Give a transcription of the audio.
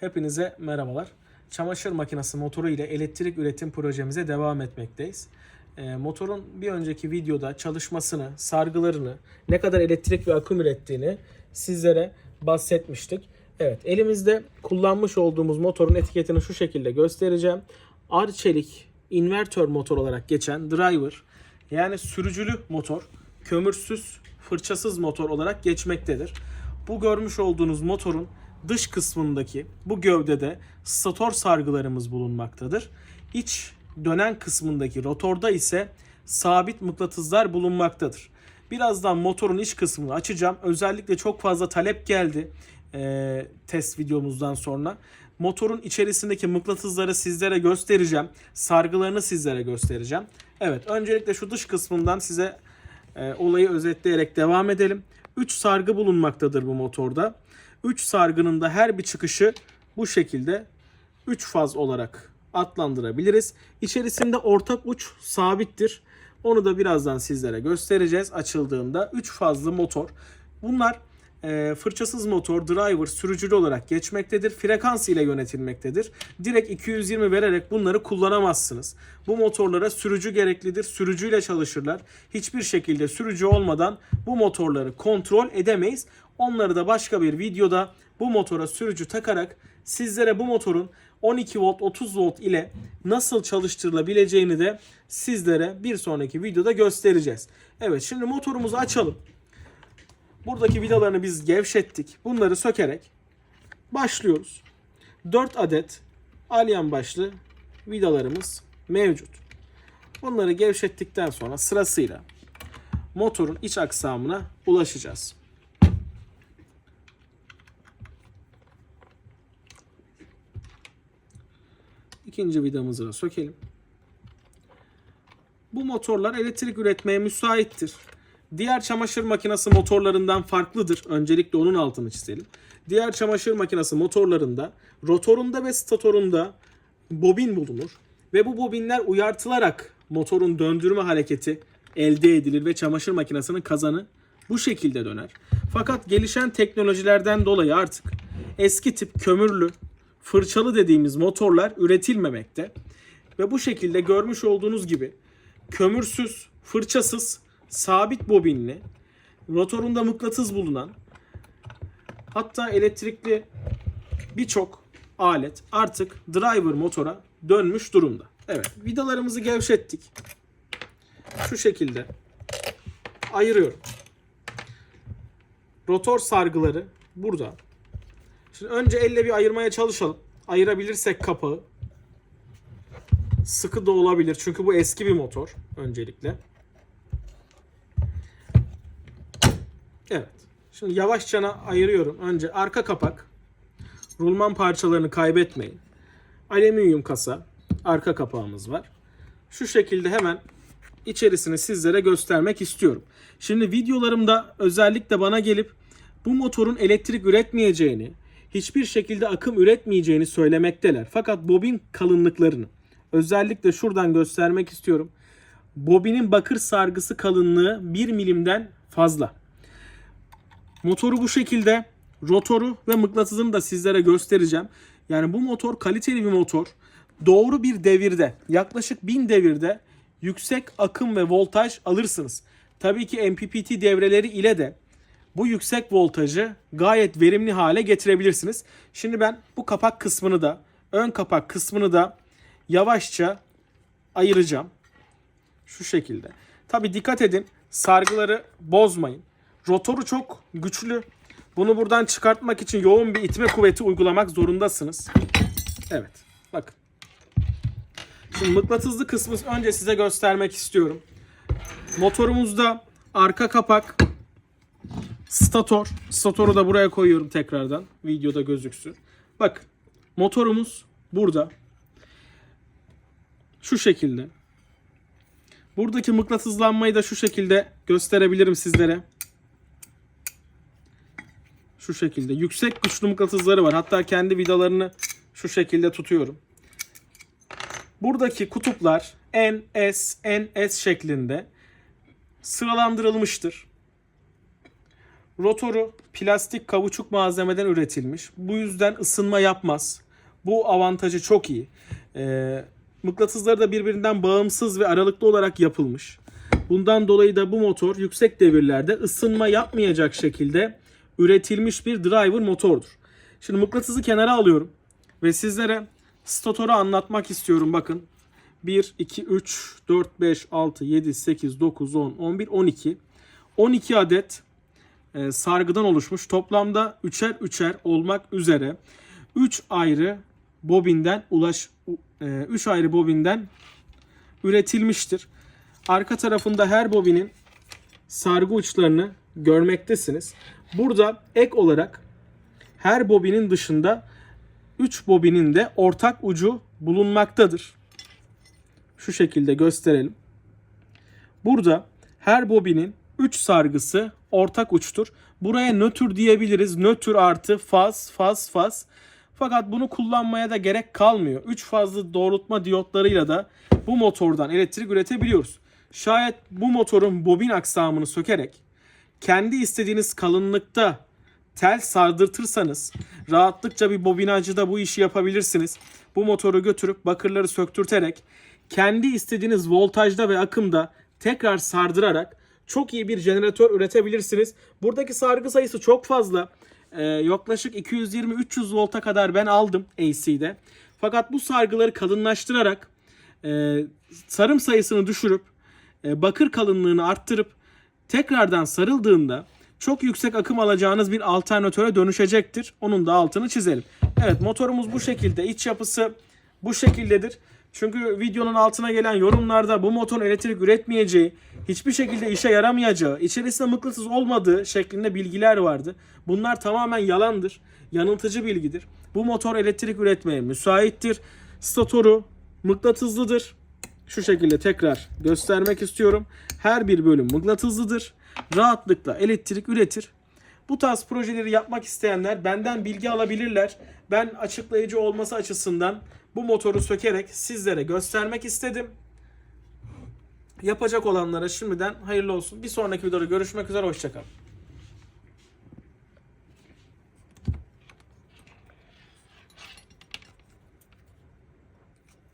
Hepinize merhabalar. Çamaşır makinesi motoru ile elektrik üretim projemize devam etmekteyiz. Ee, motorun bir önceki videoda çalışmasını, sargılarını, ne kadar elektrik ve akım ürettiğini sizlere bahsetmiştik. Evet, elimizde kullanmış olduğumuz motorun etiketini şu şekilde göstereceğim. Arçelik invertör motor olarak geçen driver yani sürücülü motor, kömürsüz, fırçasız motor olarak geçmektedir. Bu görmüş olduğunuz motorun dış kısmındaki bu gövdede stator sargılarımız bulunmaktadır. İç dönen kısmındaki rotorda ise sabit mıknatıslar bulunmaktadır. Birazdan motorun iç kısmını açacağım. Özellikle çok fazla talep geldi eee, test videomuzdan sonra. Motorun içerisindeki mıknatısları sizlere göstereceğim. Sargılarını sizlere göstereceğim. Evet öncelikle şu dış kısmından size e, olayı özetleyerek devam edelim. 3 sargı bulunmaktadır bu motorda. 3 sargının da her bir çıkışı bu şekilde 3 faz olarak adlandırabiliriz. İçerisinde ortak uç sabittir. Onu da birazdan sizlere göstereceğiz açıldığında. 3 fazlı motor. Bunlar e, fırçasız motor, driver, sürücülü olarak geçmektedir. Frekans ile yönetilmektedir. Direkt 220 vererek bunları kullanamazsınız. Bu motorlara sürücü gereklidir. Sürücüyle çalışırlar. Hiçbir şekilde sürücü olmadan bu motorları kontrol edemeyiz. Onları da başka bir videoda bu motora sürücü takarak sizlere bu motorun 12 volt 30 volt ile nasıl çalıştırılabileceğini de sizlere bir sonraki videoda göstereceğiz. Evet şimdi motorumuzu açalım. Buradaki vidalarını biz gevşettik. Bunları sökerek başlıyoruz. 4 adet alyan başlı vidalarımız mevcut. Bunları gevşettikten sonra sırasıyla motorun iç aksamına ulaşacağız. İkinci vidamızı da sökelim. Bu motorlar elektrik üretmeye müsaittir. Diğer çamaşır makinesi motorlarından farklıdır. Öncelikle onun altını çizelim. Diğer çamaşır makinesi motorlarında rotorunda ve statorunda bobin bulunur. Ve bu bobinler uyartılarak motorun döndürme hareketi elde edilir ve çamaşır makinesinin kazanı bu şekilde döner. Fakat gelişen teknolojilerden dolayı artık eski tip kömürlü, fırçalı dediğimiz motorlar üretilmemekte. Ve bu şekilde görmüş olduğunuz gibi kömürsüz, fırçasız, sabit bobinli, rotorunda mıknatıs bulunan hatta elektrikli birçok alet artık driver motora dönmüş durumda. Evet vidalarımızı gevşettik. Şu şekilde ayırıyorum. Rotor sargıları burada. Şimdi önce elle bir ayırmaya çalışalım. Ayırabilirsek kapağı. Sıkı da olabilir çünkü bu eski bir motor öncelikle. Evet. Şimdi yavaşça ayırıyorum. Önce arka kapak. Rulman parçalarını kaybetmeyin. Alüminyum kasa. Arka kapağımız var. Şu şekilde hemen içerisini sizlere göstermek istiyorum. Şimdi videolarımda özellikle bana gelip bu motorun elektrik üretmeyeceğini, hiçbir şekilde akım üretmeyeceğini söylemekteler. Fakat bobin kalınlıklarını özellikle şuradan göstermek istiyorum. Bobinin bakır sargısı kalınlığı 1 milimden fazla. Motoru bu şekilde rotoru ve mıknatısını da sizlere göstereceğim. Yani bu motor kaliteli bir motor. Doğru bir devirde yaklaşık 1000 devirde yüksek akım ve voltaj alırsınız. Tabii ki MPPT devreleri ile de bu yüksek voltajı gayet verimli hale getirebilirsiniz. Şimdi ben bu kapak kısmını da ön kapak kısmını da yavaşça ayıracağım. Şu şekilde. Tabi dikkat edin sargıları bozmayın. Rotoru çok güçlü. Bunu buradan çıkartmak için yoğun bir itme kuvveti uygulamak zorundasınız. Evet. Bakın. Şimdi mıknatıslı kısmı önce size göstermek istiyorum. Motorumuzda arka kapak stator. Statoru da buraya koyuyorum tekrardan. Videoda gözüksün. Bak motorumuz burada. Şu şekilde. Buradaki mıknatıslanmayı da şu şekilde gösterebilirim sizlere. Şu şekilde. Yüksek güçlü mıknatısları var. Hatta kendi vidalarını şu şekilde tutuyorum. Buradaki kutuplar N, S, N, S şeklinde sıralandırılmıştır. Rotoru plastik kavuçuk malzemeden üretilmiş. Bu yüzden ısınma yapmaz. Bu avantajı çok iyi. Ee, mıknatısları da birbirinden bağımsız ve aralıklı olarak yapılmış. Bundan dolayı da bu motor yüksek devirlerde ısınma yapmayacak şekilde üretilmiş bir driver motordur. Şimdi mıknatısı kenara alıyorum ve sizlere stator'u anlatmak istiyorum. Bakın 1, 2, 3, 4, 5, 6, 7, 8, 9, 10, 11, 12. 12 adet e, sargıdan oluşmuş. Toplamda üçer üçer olmak üzere 3 ayrı bobinden ulaş 3 ayrı bobinden üretilmiştir. Arka tarafında her bobinin sargı uçlarını görmektesiniz. Burada ek olarak her bobinin dışında 3 bobinin de ortak ucu bulunmaktadır. Şu şekilde gösterelim. Burada her bobinin 3 sargısı ortak uçtur. Buraya nötr diyebiliriz. Nötr artı faz, faz, faz. Fakat bunu kullanmaya da gerek kalmıyor. 3 fazlı doğrultma diyotlarıyla da bu motordan elektrik üretebiliyoruz. Şayet bu motorun bobin aksamını sökerek kendi istediğiniz kalınlıkta tel sardırtırsanız rahatlıkça bir bobinacıda bu işi yapabilirsiniz. Bu motoru götürüp bakırları söktürterek kendi istediğiniz voltajda ve akımda tekrar sardırarak çok iyi bir jeneratör üretebilirsiniz. Buradaki sargı sayısı çok fazla. Ee, yaklaşık 220-300 volta kadar ben aldım AC'de. Fakat bu sargıları kalınlaştırarak e, sarım sayısını düşürüp e, bakır kalınlığını arttırıp tekrardan sarıldığında çok yüksek akım alacağınız bir alternatöre dönüşecektir. Onun da altını çizelim. Evet motorumuz bu şekilde. İç yapısı bu şekildedir. Çünkü videonun altına gelen yorumlarda bu motorun elektrik üretmeyeceği, hiçbir şekilde işe yaramayacağı, içerisinde mıknatıs olmadığı şeklinde bilgiler vardı. Bunlar tamamen yalandır. Yanıltıcı bilgidir. Bu motor elektrik üretmeye müsaittir. Statoru mıknatıslıdır. Şu şekilde tekrar göstermek istiyorum. Her bir bölüm mıknatıslıdır. Rahatlıkla elektrik üretir. Bu tarz projeleri yapmak isteyenler benden bilgi alabilirler. Ben açıklayıcı olması açısından bu motoru sökerek sizlere göstermek istedim. Yapacak olanlara şimdiden hayırlı olsun. Bir sonraki videoda görüşmek üzere. Hoşçakalın.